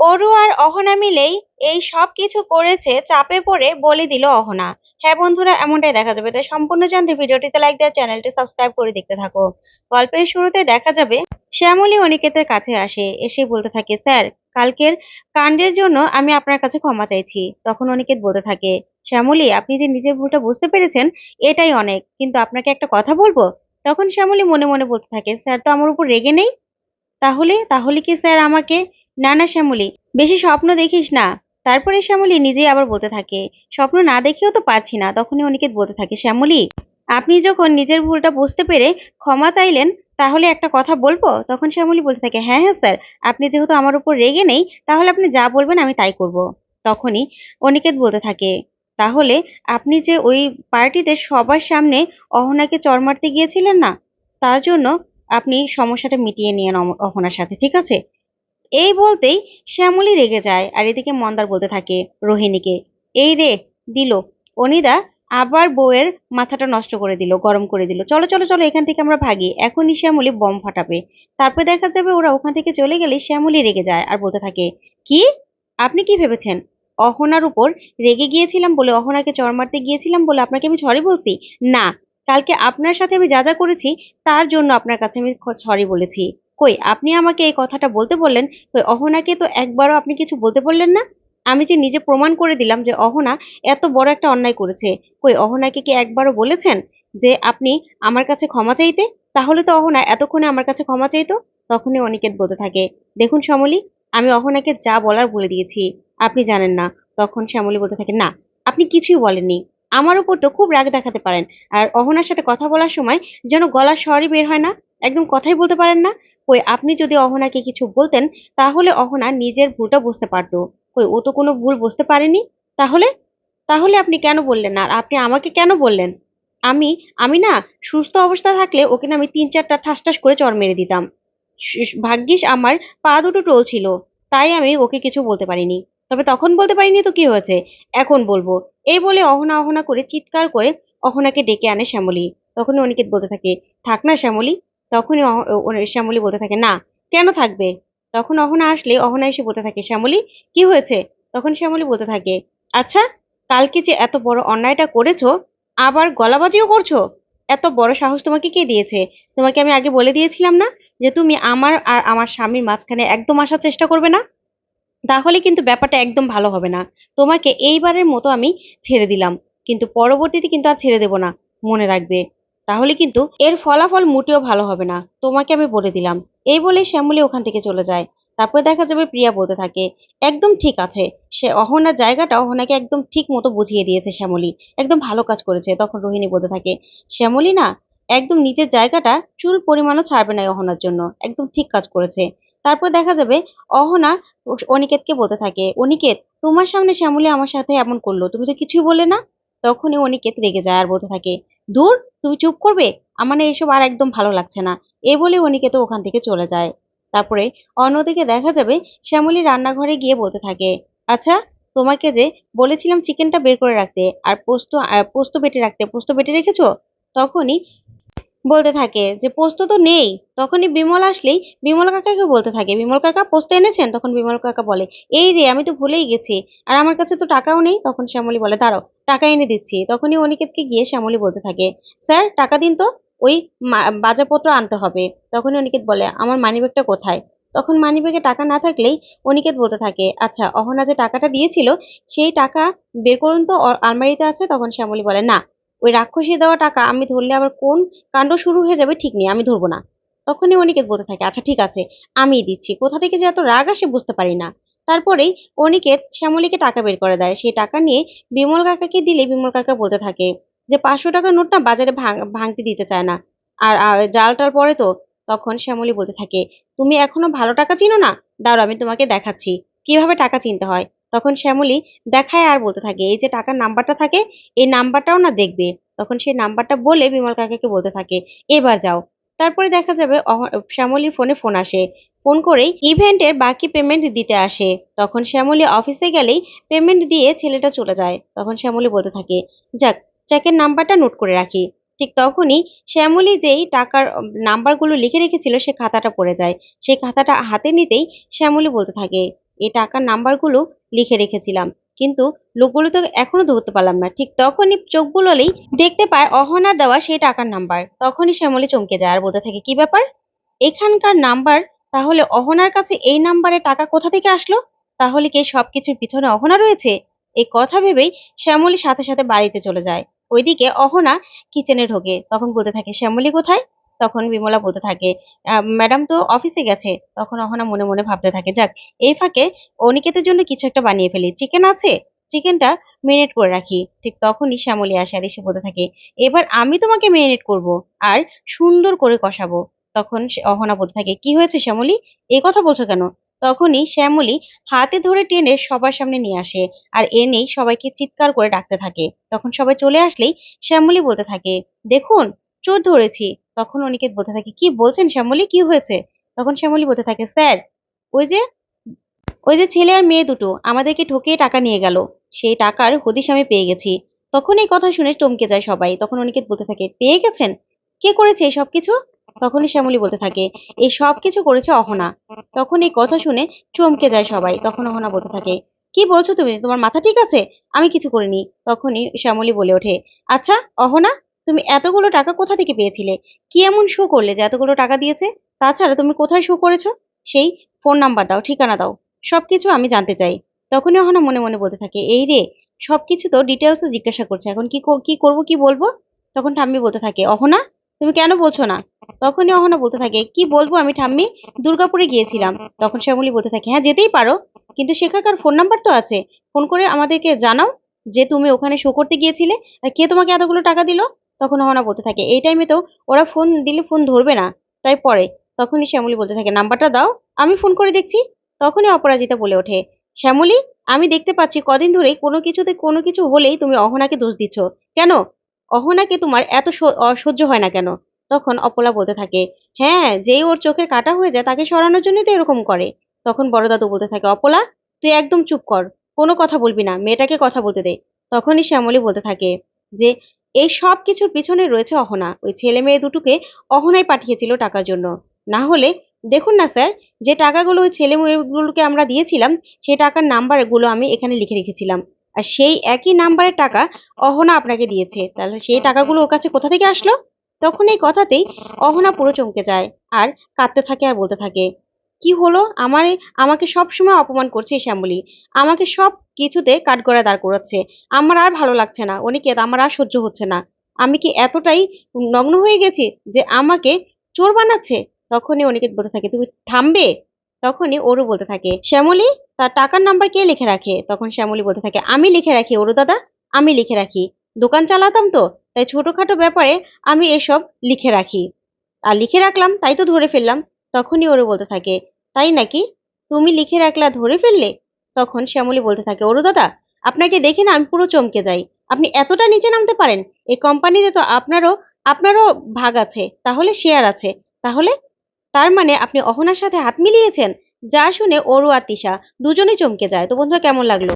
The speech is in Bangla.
অরু আর অহনা মিলেই এই সব কিছু করেছে, চাপে পড়ে বলে দিল অহনা। হ্যাঁ বন্ধুরা, এমনটাই দেখা যাবে। তাই সম্পূর্ণ জানতে ভিডিওটিতে লাইক দেওয়া, চ্যানেলটি সাবস্ক্রাইব করে দেখতে থাকো। গল্পের শুরুতে দেখা যাবে, শ্যামলী অনিকেতের কাছে আসে। এসে বলতে থাকে, স্যার, কালকের কাণ্ডের জন্য আমি আপনার কাছে ক্ষমা চাইছি। তখন অনিকেত বলতে থাকে, শ্যামলী, আপনি যে নিজের ভুলটা বুঝতে পেরেছেন, এটাই অনেক। কিন্তু আপনাকে একটা কথা বলব? তখন শ্যামলী মনে মনে বলতে থাকে, স্যার তো আমার উপর রেগে নেই? তাহলে? তাহলে কি স্যার আমাকে না না শ্যামলী, বেশি স্বপ্ন দেখিস না। তারপরে শ্যামলী নিজেই আবার বলতে থাকে, স্বপ্ন না দেখেও তো পারছি না, তখনই অনিকেত বলতে থাকে, শ্যামলী, আপনি যখন নিজের ভুলটা বুঝতে পেরে ক্ষমা চাইলেন, তাহলে একটা কথা বলব? তখন শ্যামলী বলতে থাকে হ্যাঁ হ্যাঁ স্যার, আপনি যেহেতু আমার উপর রেগে নেই, তাহলে আপনি যা বলবেন আমি তাই করব। তখনই অনিকেত বলতে থাকে, তাহলে আপনি যে ওই পার্টিতে সবার সামনে অহনাকে চর মারতে গিয়েছিলেন না, তার জন্য আপনি সমস্যাটা মিটিয়ে অম- অহনার সাথে, ঠিক আছে? এই বলতেই শ্যামলী রেগে যায় আর এদিকে মন্দার বলতে থাকে, রোহিণীকে। এই রে, দিল। অনিদা আবার বউয়ের মাথাটা নষ্ট করে দিল, গরম করে দিল। চলো চলো চলো, এখান থেকে আমরা ভাগি। এখনই শ্যামলী বম ফাটাবে। তারপর দেখা যাবে ওরা ওখান থেকে চলে গেলে শ্যামলী রেগে যায় আর বলতে থাকে, কি? আপনি কি ভেবেছেন? অহনার উপর রেগে গিয়েছিলাম বলে, অহনাকে চর মারতে গিয়েছিলাম বলে আপনাকে আমি সরি বলছি? না, কালকে আপনার সাথে আমি যা যা করেছি তার জন্য আপনার কাছে আমি সরি বলেছি। কই, আপনি আমাকে এই কথাটা বলতে বললেন, কই, অহনাকে তো একবারও আপনি কিছু বলতে বললেন না? আমি যে নিজে প্রমাণ করে দিলাম যে অহনা এত বড় একটা অন্যায় করেছে, কই, অহনাকে কি একবারও বলেছেন যে আপনি আমার কাছে ক্ষমা চাইতে? তাহলে তো অহনা এতক্ষণে আমার কাছে ক্ষমা চাইতো? তখনই অনিকেত বলতে থাকে, দেখুন শ্যামলী, আমি অহনাকে যা বলার বলে দিয়েছি, আপনি জানেন না। তখন শ্যামলী বলতে থাকে, না, আপনি কিছুই বলেননি। আমার উপর তো খুব রাগ দেখাতে পারেন, আর অহনার সাথে কথা বলার সময় যেন গলার স্বরই বের হয় না, একদম কথাই বলতে পারেন না। কই, আপনি যদি অহনাকে কিছু বলতেন, তাহলে অহনা নিজের ভুলটা বুঝতে পারতো। কই, ও তো কোনো ভুল বুঝতে পারেনি। তাহলে? তাহলে আপনি কেন বললেন আর আপনি আমাকে কেন বললেন? আমি আমি না সুস্থ অবস্থা থাকলে ওকে না আমি তিন চারটা ঠাস ঠাস করে চর মেরে দিতাম। ভাগ্যিস আমার পা দুটো টোল ছিল, তাই আমি ওকে কিছু বলতে পারিনি। তবে তখন বলতে পারিনি তো কি হয়েছে? এখন বলব। এই বলে অহনা অহনা করে চিৎকার করে অহনাকে ডেকে আনে শ্যামলী। তখন অনিকেত বলতে থাকে, থাক না শ্যামলী তখনই শ্যামলী বলতে থাকে, না, কেন থাকবে? তখন অহনা আসলে, অহনা এসে বলতে থাকে, শ্যামলী, কি হয়েছে? তখন শ্যামলী বলতে থাকে আচ্ছা কালকে যে এত বড় অন্যায়টা করেছ, আবার গলাবাজিও করছ? এত বড় সাহস তোমাকে কে দিয়েছে? তোমাকে আমি আগে বলে দিয়েছিলাম না যে তুমি আমার আর আমার স্বামীর মাঝখানে একদম আসার চেষ্টা করবে না? তাহলে কিন্তু ব্যাপারটা একদম ভালো হবে না। তোমাকে এইবারের মতো আমি ছেড়ে দিলাম, কিন্তু পরবর্তীতে কিন্তু আর ছেড়ে দেব না। মনে রাখবে। তাহলে কিন্তু এর ফলাফল মোটেও ভালো হবে না। তোমাকে আমি বলে দিলাম। এই বলে শ্যামলী ওখান থেকে চলে যায়। তারপরে দেখা যাবে প্রিয়া বলতে থাকে, একদম ঠিক আছে। সে অহনার জায়গাটা অহনাকে একদম ঠিক মতো বুঝিয়ে দিয়েছে শ্যামলী। একদম ভালো কাজ করেছে। তখন রোহিণী বলতে থাকে, শ্যামলী না, একদম নিজের জায়গাটা চুল পরিমাণও ছাড়বে না অহনার জন্য। একদম ঠিক কাজ করেছে। তারপর দেখা যাবে অহনা অনিকেতকে বলতে থাকে, অনিকেত, তোমার সামনে শ্যামলী আমার সাথে এমন করল। তুমি তো কিছুই বলে না? তখনই অনিকেত রেগে যায় আর বলতে থাকে দূর, তুমি চুপ করবে? আমার না এসব আর একদম ভালো লাগছে না। এ বলে অনিকেত ওখান থেকে চলে যায়। তারপরে অন্যদিকে দেখা যাবে শ্যামলী রান্নাঘরে গিয়ে বলতে থাকে আচ্ছা তোমাকে যে বলেছিলাম চিকেনটা বের করে রাখতে, আর পোস্ত পোস্ত বেটে রাখতে, পোস্ত বেটে রেখেছো? তখনই বলতে থাকে যে, পোস্ত তো নেই। তখনই বিমল আসলেই বিমল কাকাকে বলতে থাকে। বিমল কাকা, পোস্ত এনেছেন? তখন বিমল কাকা বলে, এই রে, আমি তো ভুলেই গেছি। আর আমার কাছে তো টাকাও নেই। তখন শ্যামলী বলে, দাঁড়াও, টাকা এনে দিচ্ছি। তখনই অনিকেতকে গিয়ে শ্যামলী বলতে থাকে, স্যার, টাকা দিন তো, ওই বাজারপত্র আনতে হবে। তখনই অনিকেত বলে, আমার মানিব্যাগটা কোথায়? তখন মানিব্যাগে টাকা না থাকলেই অনিকেত বলতে থাকে আচ্ছা অহনা যে টাকাটা দিয়েছিল, সেই টাকা বের করুন তো আলমারিতে আছে? তখন শ্যামলী বলে, না। ওই রাক্ষসী দেওয়া টাকা আমি ধরলে আবার কোন কাণ্ড শুরু হয়ে যাবে ঠিক নেই, আমি ধরবো না। তখনই অনিকেত বলতে থাকে আচ্ছা ঠিক আছে, আমিই দিচ্ছি। কোথা থেকে যে এত রাগ আসে বুঝতে পারি না। তারপরেই অনিকেত শ্যামলীকে টাকা বের করে দেয়। সেই টাকা নিয়ে বিমল কাকাকে দিলে বিমল কাকা বলতে থাকে যে, পাঁচশো টাকার নোটটা বাজারে ভাঙ- ভাঙতে দিতে চায় না। আর আর জাল পরে তো তখন শ্যামলী বলতে থাকে, তুমি এখনও ভালো টাকা চিনো না? দাঁড়াও, আমি তোমাকে দেখাচ্ছি। কীভাবে টাকা চিনতে হয়? তখন শ্যামলী, দেখায় আর বলতে থাকে, এই যে টাকার নাম্বারটা থাকে, এই নাম্বারটাও না দেখবে। তখন সেই নাম্বারটা বলে বিমল কাকাকে বলতে থাকে, এবার যাও। তারপরে দেখা যাবে শ্যামলীর ফোনে ফোন আসে। ফোন করেই ইভেন্টের বাকি পেমেন্ট দিতে আসে। তখন শ্যামলী অফিসে গেলেই পেমেন্ট দিয়ে ছেলেটা চলে যায়। তখন শ্যামলী বলতে থাকে, যাক চেকের নাম্বারটা নোট করে রাখি। ঠিক তখনই শ্যামলী যেই টাকার নাম্বারগুলো লিখে রেখেছিল, সে খাতাটা পড়ে যায়। সেই খাতাটা হাতে নিতেই শ্যামলী বলতে থাকে এই টাকার নাম্বারগুলো লিখে রেখেছিলাম। কিন্তু লোকগুলো তো এখনও ধরতে পারলাম না। ঠিক তখনই চোখ বুলোলেই দেখতে পায় অহনা দেওয়া সেই টাকার নাম্বার। তখনই শ্যামলী চমকে যায়। আর বলতে থাকে, কি ব্যাপার? এখানকার নাম্বার? তাহলে অহনার কাছে এই নাম্বারে টাকা কোথা থেকে আসলো? তাহলে কি এই সবকিছুর পিছনে অহনা রয়েছে? এই কথা ভেবেই শ্যামলী সাথে সাথে বাড়িতে চলে যায়। ওইদিকে অহনা কিচেনে ঢোকে। তখন বলতে থাকে, শ্যামলী কোথায়? তখন বিমলা বলতে থাকে ম্যাডাম তো অফিসে গেছে। তখন অহনা মনে মনে ভাবতে থাকে, যাক, এই ফাঁকে অনিকেতের জন্য কিছু একটা বানিয়ে ফেলি। চিকেন আছে? চিকেনটা মেরিনেট করে রাখি। ঠিক তখনই শ্যামলী আসে আর এসে বলতে থাকে, এবার আমি তোমাকে মেরিনেট করব আর সুন্দর করে কষাবো। তখন অহনা বলতে থাকে, কি হয়েছে শ্যামলী? এই কথা বলছো কেন? তখনই শ্যামলী হাতে ধরে টেনে সবার সামনে নিয়ে আসে আর এনেই সবাইকে চিৎকার করে ডাকতে থাকে। তখন সবাই চলে আসলেই শ্যামলী বলতে থাকে, দেখুন চোর ধরেছি। তখন অনিকেত বলতে থাকে, কি বলছেন শ্যামলী? কি হয়েছে? তখন শ্যামলী বলতে থাকে, স্যার, ওই যে ওই যে ছেলে আর মেয়ে দুটো, আমাদেরকে ঠকিয়ে টাকা নিয়ে গেল। সেই টাকার হদিশ আমি পেয়ে গেছি তখন এই কথা শুনে চমকে যায় সবাই। তখন অনিকেত বলতে থাকে, পেয়ে গেছেন? কে করেছে এই সব কিছু? তখনই শ্যামলী বলতে থাকে, এই সব কিছু করেছে অহনা তখন এই কথা শুনে চমকে যায় সবাই। তখন অহনা বলতে থাকে, কি বলছো তুমি? তোমার মাথা ঠিক আছে? আমি কিছু করিনি তখনই শ্যামলী বলে ওঠে আচ্ছা অহনা তুমি এতগুলো টাকা কোথা থেকে পেয়েছিলে? কি এমন শো করলে যে এতগুলো টাকা দিয়েছে? তাছাড়া তুমি কোথায় শো করেছ? সেই ফোন নাম্বার দাও, ঠিকানা দাও। সবকিছু আমি জানতে চাই। তখনই অহনা মনে মনে বলতে থাকে, এই রে, সবকিছু তো ডিটেলস জিজ্ঞাসা করছে। এখন কি কি করব, কি বলব? তখন ঠাম্মি বলতে থাকে, অহনা, তুমি কেন বলছো না? তখনই অহনা বলতে থাকে, কি বলব আমি ঠাম্মি? দুর্গাপুরে গিয়েছিলাম। তখন শ্যামলী বলতে থাকে হ্যাঁ যেতেই পারো, কিন্তু সেখানকার ফোন নাম্বার তো আছে। ফোন করে আমাদেরকে জানাও যে তুমি ওখানে শো করতে গিয়েছিলে। আর কে তোমাকে এতগুলো টাকা দিল? তখন অহনা বলতে থাকে, এই টাইমে তো ওরা ফোন দিলে ফোন ধরবে না, তাই পরে। তখনই শ্যামলী বলতে থাকে নাম্বারটা দাও, আমি ফোন করে দেখছি। তখনই অপরাজিতা বলে ওঠে, শ্যামলী, আমি দেখতে পাচ্ছি কদিন ধরেই কোনো কিছুতে কোনো কিছু হলেই তুমি অহনাকে দোষ দিচ্ছ। কেন? অহনাকে তোমার এত অসহ্য হয় না কেন? তখন অপলা বলতে থাকে হ্যাঁ যেই ওর চোখের কাটা হয়ে যায় তাকে সরানোর জন্যই তো এরকম করে। তখন বড় দাদু বলতে থাকে, অপলা, তুই একদম চুপ কর, কোনো কথা বলবি না, মেয়েটাকে কথা বলতে দে। তখনই শ্যামলী বলতে থাকে যে এই সব কিছুর পিছনে রয়েছে অহনা। ওই ছেলে মেয়ে দুটোকে অহনাই পাঠিয়েছিল টাকার জন্য। না হলে, দেখুন না স্যার, যে টাকাগুলো ওই ছেলে মেয়েগুলোকে আমরা দিয়েছিলাম সেই টাকার নাম্বারগুলো আমি এখানে লিখে রেখেছিলাম। আর সেই একই নাম্বারের টাকা অহনা আপনাকে দিয়েছে। তাহলে সেই টাকাগুলো ওর কাছে কোথা থেকে আসলো? তখন এই কথাতেই অহনা পুরো চমকে যায়, আর কাঁদতে থাকে আর বলতে থাকে। কি হলো? আমার, আমাকে সব সময় অপমান করছে শ্যামলী। আমাকে সব কিছুতে কাঠগড়া দাঁড় করাচ্ছে। আমার আর ভালো লাগছে না। অনিকেত আমার আর সহ্য হচ্ছে না। আমি কি এতটাই নগ্ন হয়ে গেছি যে আমাকে চোর বানাচ্ছে? তখনই অনিকেত বলতে থাকে, তুমি থামবে? তখনই ওরু বলতে থাকে, শ্যামলী, তার টাকার নাম্বার কে লিখে রাখে? তখন শ্যামলী বলতে থাকে, আমি লিখে রাখি ওরু দাদা, আমি লিখে রাখি। দোকান চালাতাম তো, তাই ছোটখাটো ব্যাপারে আমি এসব লিখে রাখি। আর লিখে রাখলাম, তাই তো ধরে ফেললাম। তখনই ওরু বলতে থাকে, তাই নাকি? তুমি লিখে রাখলা, ধরে ফেললে? তখন শ্যামলী বলতে থাকে ওরু দাদা, আপনাকে দেখে না আমি পুরো চমকে যাই। আপনি এতটা নিচে নামতে পারেন? এই কোম্পানিতে তো আপনারও আপনারও ভাগ আছে, তাহলে শেয়ার আছে। তাহলে তার মানে আপনি অহনার সাথে হাত মিলিয়েছেন? যা শুনে ওরু আর তিশা দুজনেই চমকে যায়। তো বন্ধুরা, কেমন লাগল?